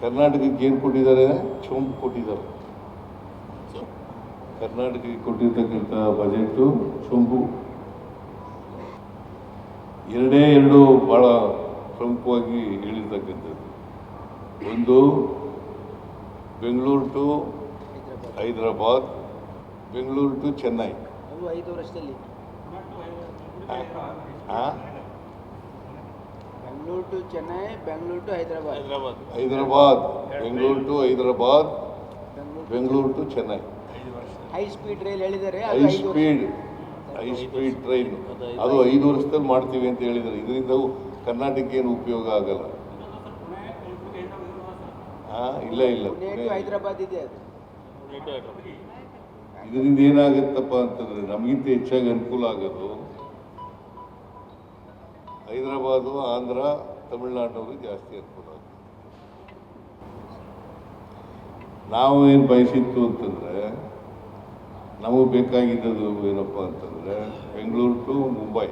ಕರ್ನಾಟಕಕ್ಕೆ ಏನು ಕೊಟ್ಟಿದ್ದಾರೆ? ಚೋಂಪು ಕೊಟ್ಟಿದ್ದಾರೆ. ಕರ್ನಾಟಕಕ್ಕೆ ಕೊಟ್ಟಿರ್ತಕ್ಕಂಥ ಬಜೆಟು ಚೊಂಬು. ಎರಡೇ ಎರಡು ಭಾಳ ಪ್ರಮುಖವಾಗಿ ಹೇಳಿರ್ತಕ್ಕಂಥದ್ದು. ಒಂದು ಬೆಂಗಳೂರು ಟು ಹೈದರಾಬಾದ್ ಬೆಂಗಳೂರು ಟು ಚೆನ್ನೈ. ಹಾಂ? Bengaluru to Chennai Bengaluru to Hyderabad. Hyderabad. Bengaluru to Hyderabad Bengaluru to Chennai. High speed rail ಹೇಳಿದ್ದಾರೆ ಹೈ ಐದು ವರ್ಷ. ಸ್ಪೀಡ್ ಹೈ ಸ್ಪೀಡ್ ಟ್ರೈನ್ ಅದು ಐದು ವರ್ಷದಲ್ಲಿ ಮಾಡ್ತೀವಿ ಅಂತ ಹೇಳಿದ್ದಾರೆ. ಇದರಿಂದ ಕರ್ನಾಟಕಕ್ಕೆ ಏನು ಉಪಯೋಗ ಆಗಲ್ಲ. ಹಾ ಇಲ್ಲ ಇಲ್ಲ. ಪುಣೆ ಟು ಹೈದರಾಬಾದ್ ಇದೆ ಅದು. ಇದರಿಂದ ಏನಾಗುತ್ತಪ್ಪ ಅಂತಂದ್ರೆ ನಮಗಿಂತ ಹೆಚ್ಚಾಗಿ ಅನುಕೂಲ ಆಗೋದು ಹೈದರಾಬಾದು, ಆಂಧ್ರ ತಮಿಳ್ನಾಡಿನವ್ರಿಗೆ ಜಾಸ್ತಿ ಅನುಕೂಲ ನಾವು ಏನು ಬಯಸಿತ್ತು ಅಂತಂದರೆ, ನಮಗೆ ಬೇಕಾಗಿದ್ದದು ಏನಪ್ಪ ಅಂತಂದರೆ, Bengaluru to Mumbai,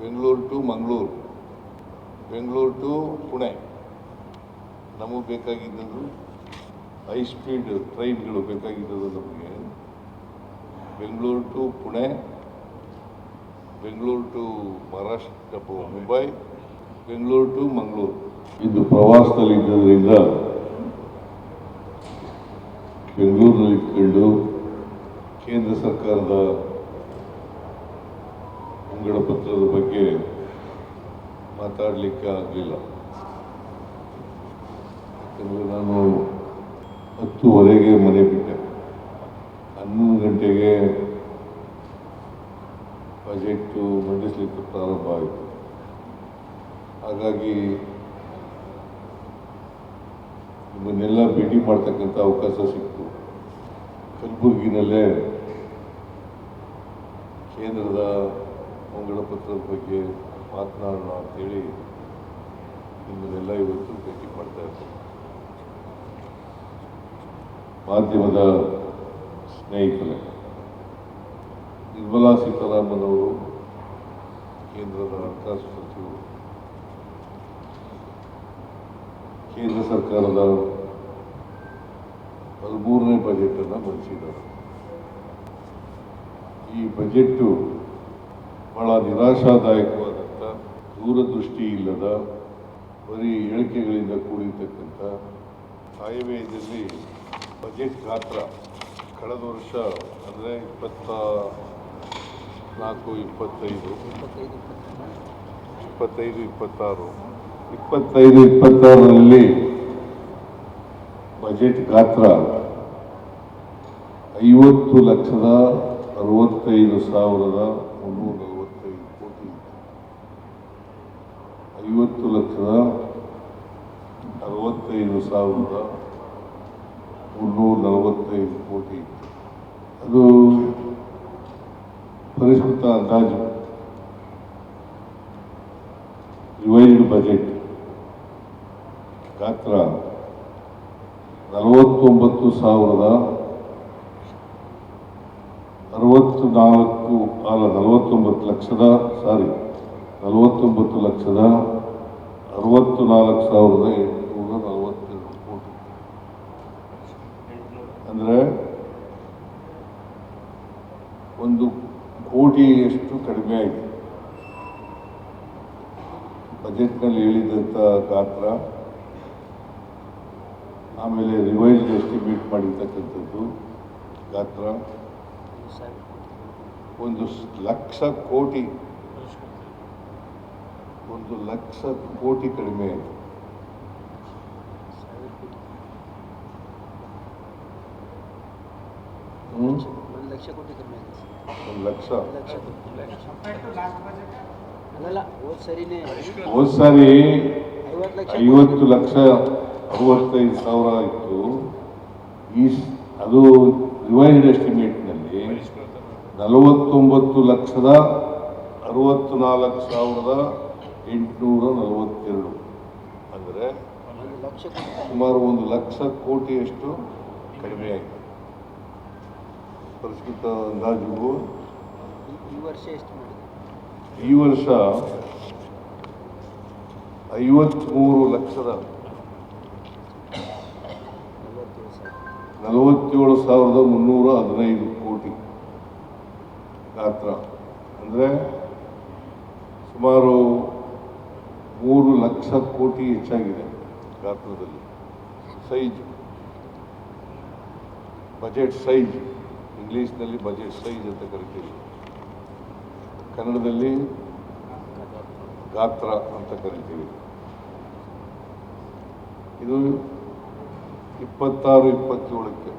Bengaluru to Mangaluru, Bengaluru to Pune. ನಮಗೆ ಬೇಕಾಗಿದ್ದದು ಹೈ ಸ್ಪೀಡ್ ಟ್ರೈನ್ಗಳು ಬೇಕಾಗಿದ್ದದು ನಮಗೆ. Bengaluru to Pune Bengaluru to Maharashtra Mumbai, Bengaluru to Mangaluru. ಇದು ಪ್ರವಾಸದಲ್ಲಿ ಇದ್ದರಿಂದ ಬೆಂಗಳೂರಿನಲ್ಲಿ ಇಟ್ಕೊಂಡು ಕೇಂದ್ರ ಸರ್ಕಾರದ ಮುಂಗಡ ಪತ್ರದ ಬಗ್ಗೆ ಮಾತಾಡಲಿಕ್ಕೆ ಆಗಲಿಲ್ಲ. ಯಾಕಂದರೆ ನಾನು ಹತ್ತುವರೆಗೆ ಮನೆ ಬಿಟ್ಟೆ ಬಜೆಟ್ಟು ಮಂಡಿಸಲಿಕ್ಕೆ ಪ್ರಾರಂಭ ಆಯಿತು. ಹಾಗಾಗಿ ನಿಮ್ಮನ್ನೆಲ್ಲ ಭೇಟಿ ಮಾಡ್ತಕ್ಕಂಥ ಅವಕಾಶ ಸಿಕ್ತು. ಕಲಬುರಗಿನಲ್ಲೇ ಕೇಂದ್ರದ ಮಂಗಳ ಪತ್ರದ ಬಗ್ಗೆ ಮಾತನಾಡೋಣ ಅಂತೇಳಿ ನಿಮ್ಮನ್ನೆಲ್ಲ ಇವತ್ತು ಭೇಟಿ ಮಾಡ್ತಾ ಇರ್ತೀನಿ ಮಾಧ್ಯಮದ ಸ್ನೇಹಿತರೆ, ನಿರ್ಮಲಾ ಸೀತಾರಾಮನ್ ಅವರು ಕೇಂದ್ರದ ಹಣಕಾಸು ಸಚಿವರು, ಕೇಂದ್ರ ಸರ್ಕಾರದ ಹದಿಮೂರನೇ ಬಜೆಟನ್ನು ಮಂಡಿಸಿದ್ದಾರೆ. ಈ ಬಜೆಟ್ಟು ಬಹಳ ನಿರಾಶಾದಾಯಕವಾದಂಥ, ದೂರದೃಷ್ಟಿ ಇಲ್ಲದ, ಬರೀ ಹೇಳಿಕೆಗಳಿಂದ ಕೂಡಿರ್ತಕ್ಕಂಥ ಆಯವ್ಯಯದಲ್ಲಿ ಬಜೆಟ್ ಗಾತ್ರ ಕಳೆದ ವರ್ಷ ಅಂದರೆ ಇಪ್ಪತ್ತ ನಾಲ್ಕು ಇಪ್ಪತ್ತೈದು. ಇಪ್ಪತ್ತೈದು ಇಪ್ಪತ್ತೈದು ಇಪ್ಪತ್ತಾರು. ಇಪ್ಪತ್ತೈದು ಇಪ್ಪತ್ತಾರರಲ್ಲಿ ಬಜೆಟ್ ಗಾತ್ರ ಐವತ್ತು ಲಕ್ಷದ ಅರವತ್ತೈದು ಸಾವಿರದ ಮುನ್ನೂರ ನಲವತ್ತೈದು ಕೋಟಿ ಐವತ್ತು ಲಕ್ಷದ ಅರವತ್ತೈದು ಸಾವಿರದ ಮುನ್ನೂರ ನಲವತ್ತೈದು ಕೋಟಿ ಅದು ಅಂದಾಜು ರಿವೈಸ್ಡ್ ಬಜೆಟ್. ಗಾತ್ರ ನಲವತ್ತೊಂಬತ್ತು ಸಾವಿರದ ಅರವತ್ತು ನಾಲ್ಕು ಅಲ್ಲ, ನಲವತ್ತೊಂಬತ್ತು ಲಕ್ಷದ ಸಾರಿ ನಲವತ್ತೊಂಬತ್ತು ಲಕ್ಷದ ಅರವತ್ತು ನಾಲ್ಕು ಸಾವಿರದ ಎಂಟುನೂರ ನಲವತ್ತೆರಡು ಕೋಟಿ ಅಂದರೆ ಒಂದು ಕೋಟಿಯಷ್ಟು ಕಡಿಮೆ ಆಯಿತು ಬಜೆಟ್ನಲ್ಲಿ ಹೇಳಿದಂಥ ಗಾತ್ರ, ಆಮೇಲೆ ರಿವೈಸ್ ಎಸ್ಟಿಮೇಟ್ ಮಾಡಿರ್ತಕ್ಕಂಥದ್ದು ಗಾತ್ರ, ಒಂದು ಲಕ್ಷ ಕೋಟಿ, ಒಂದು ಲಕ್ಷ ಕೋಟಿ ಕಡಿಮೆ ಆಯಿತು? ಒಂದು ಲಕ್ಷ ಕೋಟಿ ಕಮ್ಮಿ ಆಗಿದೆ. ಒಂದು ಲಕ್ಷ? ಲಕ್ಷ ಕೋಟಿ. ಅಲ್ಲಲ್ಲ ಹೋದ್ ಸರಿನೇ ಹೋದ್ ಸಾರಿ ಐವತ್ತು ಲಕ್ಷ ಐವತ್ತು ಲಕ್ಷ ಅರವತ್ತೈದು ಸಾವಿರ ಇತ್ತು ಈ ಅದು ರಿವೈಸ್ಡ್ ಎಸ್ಟಿಮೇಟ್ನಲ್ಲಿ ನಲವತ್ತೊಂಬತ್ತು ಲಕ್ಷದ ಅರವತ್ತು ನಾಲ್ಕು ಸಾವಿರದ ಎಂಟುನೂರ ನಲವತ್ತೆರಡು. ಅಂದರೆ ಲಕ್ಷ ಕೋಟಿ. ಸುಮಾರು ಒಂದು ಲಕ್ಷ ಕೋಟಿಯಷ್ಟು ಕಡಿಮೆ ಆಯಿತು. ಪರಿಷ್ಕೃತ ಅಂದಾಜು ಈ- ವರ್ಷ ಎಷ್ಟು ಈ ವರ್ಷ ಐವತ್ತ್ಮೂರು ಲಕ್ಷದ. ನಲವತ್ತೇಳು ಸಾವಿರದ ಮುನ್ನೂರ ಹದಿನೈದು ಕೋಟಿ ಗಾತ್ರ. ಅಂದರೆ ಸುಮಾರು ಮೂರು ಲಕ್ಷ ಕೋಟಿ ಹೆಚ್ಚಾಗಿದೆ ಗಾತ್ರದಲ್ಲಿ. ಸೈಜ್. Budget size. ಇಂಗ್ಲೀಷ್ನಲ್ಲಿ ಬಜೆಟ್ ಸೈಜ್ ಅಂತ ಕರಿತೀವಿ. ಕನ್ನಡದಲ್ಲಿ ಗಾತ್ರ ಅಂತ ಕರಿತೀವಿ. ಇದು ಇಪ್ಪತ್ತಾರು, ಇಪ್ಪತ್ತೇಳಕ್ಕೆ.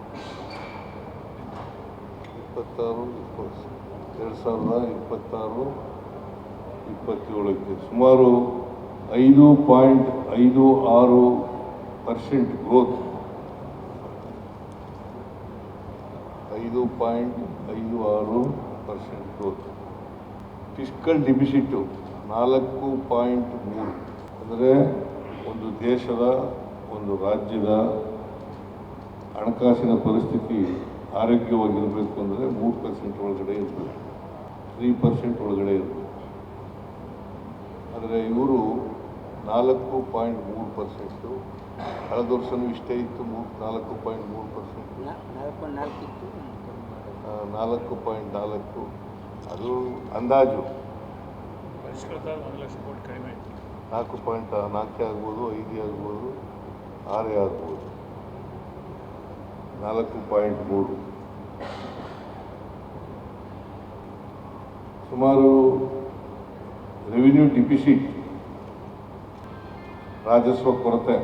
ಇಪ್ಪತ್ತಾರು, ಇಪ್ಪತ್ತು, ಎರಡು ಸಾವಿರದ ಇಪ್ಪತ್ತಾರು, ಇಪ್ಪತ್ತೇಳಕ್ಕೆ. ಸುಮಾರು ಐದು ಪಾಯಿಂಟ್ ಐದು ಆರು ಪರ್ಸೆಂಟ್ ಗ್ರೋತ್ ಐದು ಪಾಯಿಂಟ್ ಐದು ಆರು ಪರ್ಸೆಂಟ್. ಗ್ರೋತ್ ಫಿಸ್ಕಲ್ ಡಿಬಿಸಿಟು ನಾಲ್ಕು ಪಾಯಿಂಟ್ ಮೂರು. ಅಂದರೆ ಒಂದು ದೇಶದ, ಒಂದು ರಾಜ್ಯದ ಹಣಕಾಸಿನ ಪರಿಸ್ಥಿತಿ ಆರೋಗ್ಯವಾಗಿರಬೇಕು ಅಂದರೆ ಮೂರು ಪರ್ಸೆಂಟ್ ಒಳಗಡೆ ಇರಬೇಕು. ತ್ರೀ ಪರ್ಸೆಂಟ್ ಒಳಗಡೆ ಇರಬೇಕು. ಆದರೆ ಇವರು ನಾಲ್ಕು ಪಾಯಿಂಟ್ ಮೂರು ಪರ್ಸೆಂಟು. ಕಳೆದ ವರ್ಷವೂ ಇಷ್ಟೇ ಇತ್ತು, ಮೂರು ನಾಲ್ಕು ಪಾಯಿಂಟ್ ಮೂರು ಪರ್ಸೆಂಟ್. ನಾಲ್ಕು ನಾಲ್ಕು ಇತ್ತು ನಾಲ್ಕು ಪಾಯಿಂಟ್ ನಾಲ್ಕು. ಅದು ಅಂದಾಜು. ನಾಲ್ಕು ಪಾಯಿಂಟ್ ನಾಲ್ಕೇ ಆಗ್ಬೋದು ಐದೇ ಆಗ್ಬೋದು ಆರೇ ಆಗ್ಬೋದು. ನಾಲ್ಕು ಪಾಯಿಂಟ್ ಮೂರು. ಸುಮಾರು ರೆವಿನ್ಯೂ ಡಿಫಿಸಿಟ್ ರಾಜಸ್ವ ಕೊರತೆ.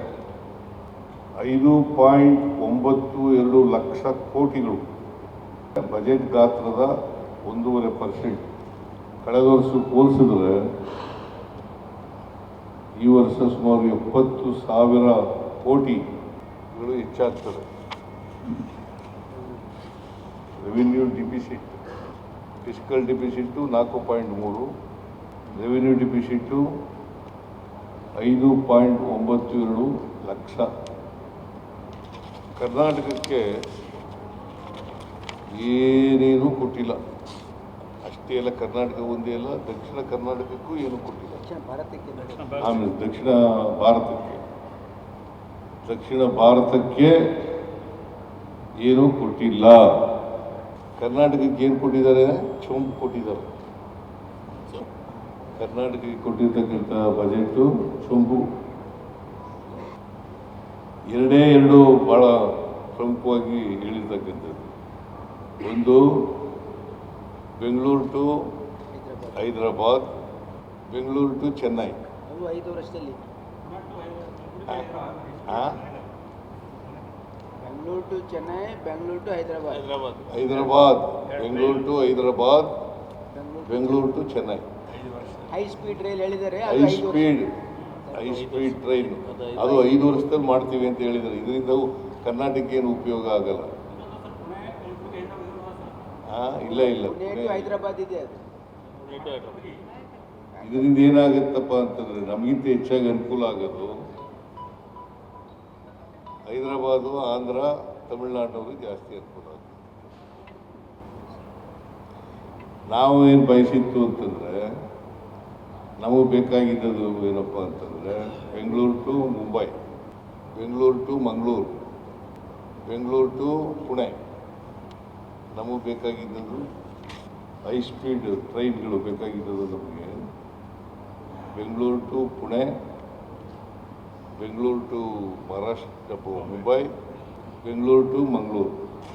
ಐದು ಪಾಯಿಂಟ್ ಒಂಬತ್ತು ಎರಡು ಲಕ್ಷ ಕೋಟಿಗಳು. ಬಜೆಟ್ ಗಾತ್ರದ ಒಂದೂವರೆ ಪರ್ಸೆಂಟ್ ಕಳೆದ ವರ್ಷ ಹೋಲಿಸಿದ್ರೆ ಈ ವರ್ಷ ಸುಮಾರು ಎಪ್ಪತ್ತು ಸಾವಿರ ಕೋಟಿಗಳು ಹೆಚ್ಚಾಗ್ತದೆ. ರೆವಿನ್ಯೂ ಡಿಫಿಸಿಟ್ ಫಿಸ್ಕಲ್ ಡಿಫಿಸಿಟ್ಟು ನಾಲ್ಕು ಪಾಯಿಂಟ್ ಮೂರು ರೆವಿನ್ಯೂ ಡಿಫಿಸಿಟ್ಟು ಐದು ಪಾಯಿಂಟ್ ಒಂಬತ್ತು ಎರಡು ಲಕ್ಷ. ಕರ್ನಾಟಕಕ್ಕೆ ಏನೇನೂ ಕೊಟ್ಟಿಲ್ಲ. ಅಷ್ಟೇ ಅಲ್ಲ ಕರ್ನಾಟಕ ಒಂದೇ ಅಲ್ಲ ದಕ್ಷಿಣ ಕರ್ನಾಟಕಕ್ಕೂ ಏನೂ ಕೊಟ್ಟಿಲ್ಲ. ದಕ್ಷಿಣ ಭಾರತಕ್ಕೆ ಆಮೇಲೆ ದಕ್ಷಿಣ ಭಾರತಕ್ಕೆ ದಕ್ಷಿಣ ಭಾರತಕ್ಕೆ ಏನೂ ಕೊಟ್ಟಿಲ್ಲ. ಕರ್ನಾಟಕಕ್ಕೆ ಏನು ಕೊಟ್ಟಿದ್ದಾರೆ? ಚೊಂಬು ಕೊಟ್ಟಿದ್ದಾರೆ. ಕರ್ನಾಟಕಕ್ಕೆ ಕೊಟ್ಟಿರ್ತಕ್ಕಂಥ ಬಜೆಟು ಚೊಂಬು. ಎರಡೇ ಎರಡು ಭಾಳ ಪ್ರಮುಖವಾಗಿ ಹೇಳಿರ್ತಕ್ಕಂಥದ್ದು. ಒಂದು ಬೆಂಗಳೂರು ಟು ಹೈದರಾಬಾದ್ ಹೈದರಾಬಾದ್ ಬೆಂಗಳೂರು ಟು ಚೆನ್ನೈ. ಅದು ಐದು ವರ್ಷದಲ್ಲಿ? Bengaluru to Chennai Bengaluru to Hyderabad. Hyderabad. Hyderabad Bengaluru to Hyderabad Bengaluru to Chennai. High speed rail ಹೇಳಿದ್ದಾರೆ high speed high speed train ಅದು ಐದು ವರ್ಷದಲ್ಲಿ ಮಾಡ್ತೀವಿ ಅಂತ ಹೇಳಿದ್ದಾರೆ. ಇದರಿಂದ ಕರ್ನಾಟಕಕ್ಕೆ ಏನು ಉಪಯೋಗ ಆಗಲ್ಲ. ಇಲ್ಲ ಇಲ್ಲ. ಹೈದರಾಬಾದ್ ಇದೆ ಇದರಿಂದ ಏನಾಗುತ್ತಪ್ಪ ಅಂತಂದ್ರೆ ನಮಗಿಂತ ಹೆಚ್ಚಾಗಿ ಅನುಕೂಲ ಆಗೋದು ಹೈದರಾಬಾದು ಆಂಧ್ರ ತಮಿಳ್ನಾಡಿನವ್ರಿಗೆ ಜಾಸ್ತಿ ಅನುಕೂಲ ಆಗುತ್ತೆ. ನಾವು ಏನು ಬಯಸಿತ್ತು ಅಂತಂದ್ರೆ ನಮಗೆ ಬೇಕಾಗಿದ್ದದು ಏನಪ್ಪ ಅಂತಂದ್ರೆ Bengaluru to Mumbai Bengaluru to Mangaluru Bengaluru to Pune. ನಮಗೆ ಬೇಕಾಗಿದ್ದದ್ದು ಹೈ ಸ್ಪೀಡ್ ಟ್ರೈನ್ಗಳು ಬೇಕಾಗಿದ್ದದ್ದು ನಮಗೆ. Bengaluru to Pune, Bengaluru to Maharashtra Mumbai Bengaluru to Mangaluru.